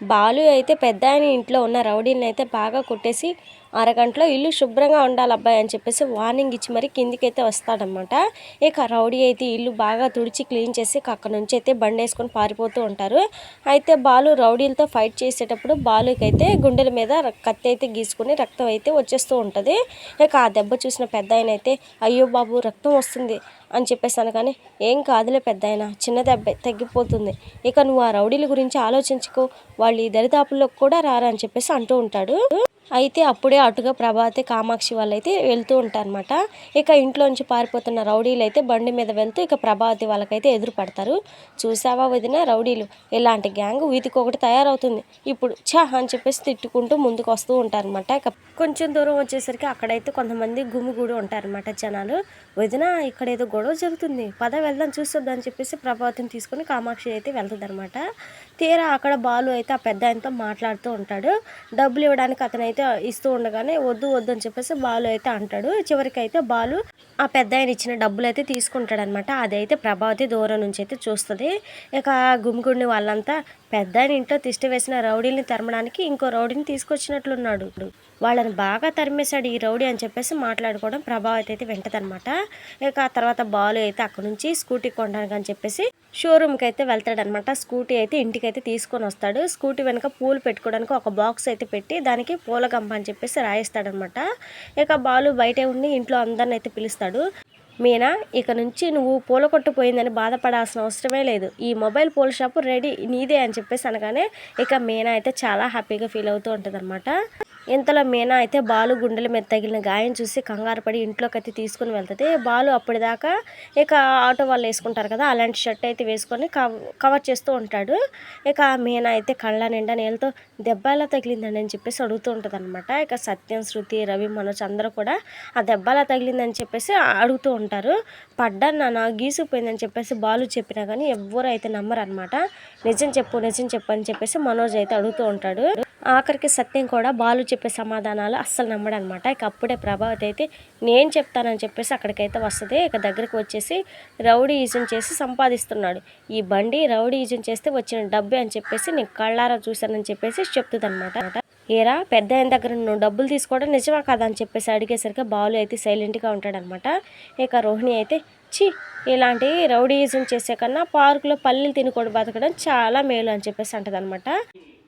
బాలు అయితే పెద్ద ఆయన ఇంట్లో ఉన్న రౌడీని అయితే బాగా కొట్టేసి అరగంటలో ఇల్లు శుభ్రంగా ఉండాలి అబ్బాయి అని చెప్పేసి వార్నింగ్ ఇచ్చి మరి కిందికైతే వస్తాడనమాట ఇక రౌడీ అయితే ఇల్లు బాగా తుడిచి క్లీన్ చేసి అక్కడ నుంచి అయితే బండి వేసుకొని పారిపోతూ ఉంటారు. అయితే బాలు రౌడీలతో ఫైట్ చేసేటప్పుడు బాలుకైతే గుండెల మీద కత్తి అయితే గీసుకుని రక్తం అయితే వచ్చేస్తూ ఉంటుంది. ఇక ఆ దెబ్బ చూసిన పెద్ద ఆయన అయితే అయ్యో బాబు రక్తం వస్తుంది. అని చెప్పేసాను కానీ ఏం కాదులే పెద్ద ఆయన చిన్న దెబ్బే తగ్గిపోతుంది. ఇక నువ్వు ఆ రౌడీల గురించి ఆలోచించుకో వాళ్ళు ఈ దరిదాపుల్లోకి కూడా రారా అని చెప్పేసి అంటూ ఉంటాడు. అయితే అప్పుడే అటుగా ప్రభాతి కామాక్షి వాళ్ళు అయితే వెళ్తూ ఉంటారనమాట ఇక ఇంట్లోంచి పారిపోతున్న రౌడీలు అయితే బండి మీద వెళ్తూ ఇక ప్రభావతి వాళ్ళకైతే ఎదురు పడతారు. చూసావా వదిన రౌడీలు? ఇలాంటి గ్యాంగ్ వీధికి ఒకటి తయారవుతుంది. ఇప్పుడు ఛా అని చెప్పేసి తిట్టుకుంటూ ముందుకు వస్తూ ఉంటారనమాట ఇక కొంచెం దూరం వచ్చేసరికి అక్కడైతే కొంతమంది గుమిగూడి ఉంటారనమాట జనాలు. వదిన ఇక్కడ ఏదో గొడవ జరుగుతుంది. పద వెళ్దాం చూస్తుందని చెప్పేసి ప్రభావతిని తీసుకొని కామాక్షి అయితే వెళ్తుంది అనమాట తీరా అక్కడ బాలు అయితే ఆ పెద్ద ఆయనతో మాట్లాడుతూ ఉంటాడు. డబ్బులు ఇవ్వడానికి అతనైతే ఇస్తూ ఉండగానే వద్దు వద్దు అని చెప్పేసి బాలు అయితే అంటాడు. చివరికి అయితే బాలు ఆ పెద్ద ఆయన ఇచ్చిన డబ్బులు అయితే తీసుకుంటాడనమాట అదైతే ప్రభావతి దూరం నుంచి అయితే చూస్తుంది. ఇక గుమిగుండి వాళ్ళంతా పెద్ద ఇంట్లో తిష్టి వేసిన రౌడీని తరమడానికి ఇంకో రౌడీని తీసుకొచ్చినట్లున్నాడు. వాళ్ళని బాగా తరిమేశాడు ఈ రౌడీ అని చెప్పేసి మాట్లాడుకోవడం ప్రభావతి అయితే వింటదనమాట ఇక ఆ తర్వాత బాలు అయితే అక్కడ నుంచి స్కూటీ కొనడానికి అని చెప్పేసి షోరూమ్కి అయితే వెళ్తాడనమాట స్కూటీ అయితే ఇంటికి అయితే తీసుకొని వస్తాడు. స్కూటీ వెనుక పూలు పెట్టుకోవడానికి ఒక బాక్స్ అయితే పెట్టి దానికి పూల గంప అని చెప్పేసి రాయిస్తాడనమాట ఇక బాలు బయటే ఉండి ఇంట్లో అందరిని అయితే పిలుస్తాడు. మీనా ఇక నుంచి నువ్వు పూల కొట్టుపోయిందని బాధపడాల్సిన అవసరమే లేదు. ఈ మొబైల్ పూల షాపు రెడీ నీదే అని చెప్పేసి అనగానే ఇక మీనా అయితే చాలా హ్యాపీగా ఫీల్ అవుతూ ఉంటుంది అనమాట ఇంతలో మీనా అయితే బాలు గుండెల మీద తగిలిన గాయం చూసి కంగారు పడి ఇంట్లోకి అయితే తీసుకుని వెళ్తుంది. బాలు అప్పటిదాకా ఇక ఆటో వాళ్ళు వేసుకుంటారు కదా అలాంటి షర్ట్ అయితే వేసుకొని కవర్ చేస్తూ ఉంటాడు. ఇక మీనా అయితే కళ్ళ నిండా నీళ్ళతో దెబ్బ ఎలా తగిలిందండి అని చెప్పేసి అడుగుతూ ఉంటుంది అనమాట ఇక సత్యం శృతి రవి మనోజ్ అందరూ కూడా ఆ దెబ్బ ఎలా తగిలిందని చెప్పేసి అడుగుతూ ఉంటారు. పడ్డాను నా గీసుకుపోయిందని చెప్పేసి బాలు చెప్పినా కానీ ఎవ్వరు అయితే నమ్మరు అనమాట నిజం చెప్పు నిజం చెప్పు అని చెప్పేసి మనోజ్ అయితే అడుగుతూ ఉంటాడు. ఆఖరికి సత్యం కూడా బాలు చెప్పే సమాధానాలు అస్సలు నమ్మడనమాట. ఇక అప్పుడే ప్రభావతి అయితే నేను చెప్తానని చెప్పేసి అక్కడికైతే వస్తుంది. ఇక దగ్గరికి వచ్చేసి రౌడీ ఈజం చేసి సంపాదిస్తున్నాడు. ఈ బండి రౌడీ ఈజం చేస్తే వచ్చిన డబ్బే అని చెప్పేసి నేను కళ్ళారా చూశానని చెప్పేసి చెప్తుంది అనమాట ఏరా పెద్ద ఆయన దగ్గర నువ్వు డబ్బులు తీసుకోవడం నిజమా కదా అని చెప్పేసి అడిగేసరికి బాలు అయితే సైలెంట్గా ఉంటాడనమాట. ఇక రోహిణి అయితే చి ఇలాంటి రౌడీయిజం చేసే కన్నా పార్కులో పల్లెలు తినుకోడు బతకడం చాలా మేలు అని చెప్పేసి అంటదనమాట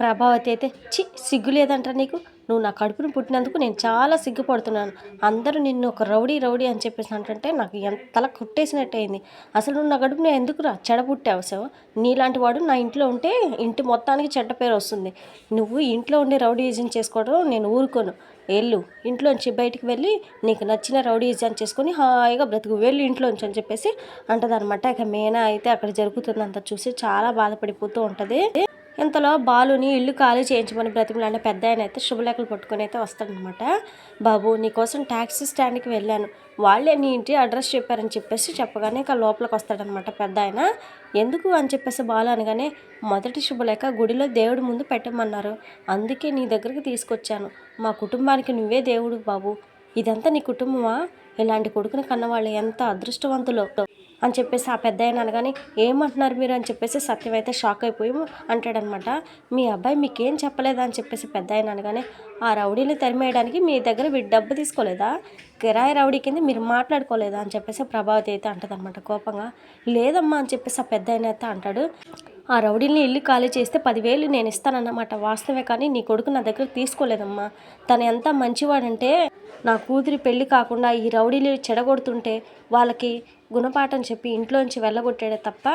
ప్రభావతి అయితే చి సిగ్గు లేదంట నీకు? నువ్వు నా కడుపును పుట్టినందుకు నేను చాలా సిగ్గుపడుతున్నాను. అందరూ నిన్ను ఒక రౌడీ రౌడీ అని చెప్పేసి అంటుంటే నాకు ఎంత తల కొట్టేసినట్టయింది అసలు నువ్వు నా కడుపుని ఎందుకురా చెడబుట్టావు సేవ నీలాంటి వాడు నా ఇంట్లో ఉంటే ఇంటి మొత్తానికి చెడ్డ పేరు వస్తుంది. నువ్వు ఇంట్లో ఉండి రౌడీయిజం చేసుకోవడం నేను ఊరుకోను. వెళ్ళు ఇంట్లోంచి బయటికి వెళ్ళి నీకు నచ్చిన రౌడీజం చేసుకొని హాయిగా బ్రతుకు. వెళ్ళి ఇంట్లోంచి అని చెప్పేసి అంటదనమాట ఇక మేనా అయితే అక్కడ జరుగుతుందంతా చూసి చాలా బాధపడిపోతూ ఉంటుంది. ఇంతలో బాలుని ఇల్లు ఖాళీ చేయించమని బ్రతిమలాడిన పెద్ద ఆయన అయితే శుభలేఖలు పట్టుకొని అయితే వస్తాడనమాట. బాబు నీకోసం ట్యాక్సీ స్టాండ్కి వెళ్ళాను. వాళ్ళే నీ ఇంటి అడ్రస్ చెప్పారని చెప్పేసి చెప్పగానే ఇక లోపలికి వస్తాడనమాట పెద్ద ఆయన ఎందుకు? అని చెప్పేసి బాలు అనగానే మొదటి శుభలేఖ గుడిలో దేవుడి ముందు పెట్టమన్నారు. అందుకే నీ దగ్గరికి తీసుకొచ్చాను. మా కుటుంబానికి నువ్వే దేవుడు బాబు. ఇదంతా నీ కుటుంబమా? ఇలాంటి కొడుకుని కన్నవాళ్ళు ఎంత అదృష్టవంతులో. అని చెప్పేసి ఆ పెద్ద ఆయన అనగానే ఏమంటున్నారు మీరు? అని చెప్పేసి సత్యం అయితే షాక్ అయిపోయి అంటాడనమాట. మీ అబ్బాయి మీకేం చెప్పలేదా? అని చెప్పేసి పెద్ద ఆయన అనగానే ఆ రౌడీని తరిమేయడానికి మీ దగ్గర వీడు డబ్బు తీసుకోలేదా? కిరాయి రౌడీ కింద మీరు మాట్లాడుకోలేదా? అని చెప్పేసి ప్రభావతి అయితే అంటదనమాట కోపంగా. లేదమ్మా అని చెప్పేసి ఆ పెద్ద ఆయన అయితే అంటాడు. ఆ రౌడీని ఇల్లు ఖాళీ చేస్తే పదివేలు నేను ఇస్తానన్నమాట. వాస్తవే కానీ నీ కొడుకు నా దగ్గర తీసుకోలేదమ్మా. తను ఎంత మంచివాడంటే నా కూతురి పెళ్ళి కాకుండా ఈ రౌడీలు చెడగొడుతుంటే వాళ్ళకి గుణపాఠం చెప్పి ఇంట్లోంచి వెళ్ళగొట్టాడే తప్ప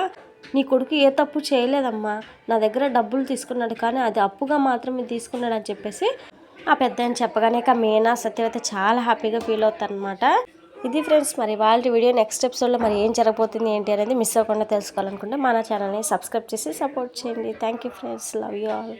నీ కొడుకు ఏ తప్పు చేయలేదమ్మా. నా దగ్గర డబ్బులు తీసుకున్నాడు కానీ అది అప్పుగా మాత్రమే తీసుకున్నాడు అని చెప్పేసి ఆ పెద్ద అని చెప్పగానే ఇక మీనా సత్యవతి చాలా హ్యాపీగా ఫీల్ అవుతారనమాట ఇది ఫ్రెండ్స్ మరి వాళ్ళ వీడియో నెక్స్ట్ ఎపిసోడ్లో మరి ఏం జరగబోతుంది ఏంటి అనేది మిస్ అవ్వకుండా తెలుసుకోవాలనుకుంటే మన ఛానల్ని సబ్స్క్రైబ్ చేసి సపోర్ట్ చేయండి. Thank you friends love you all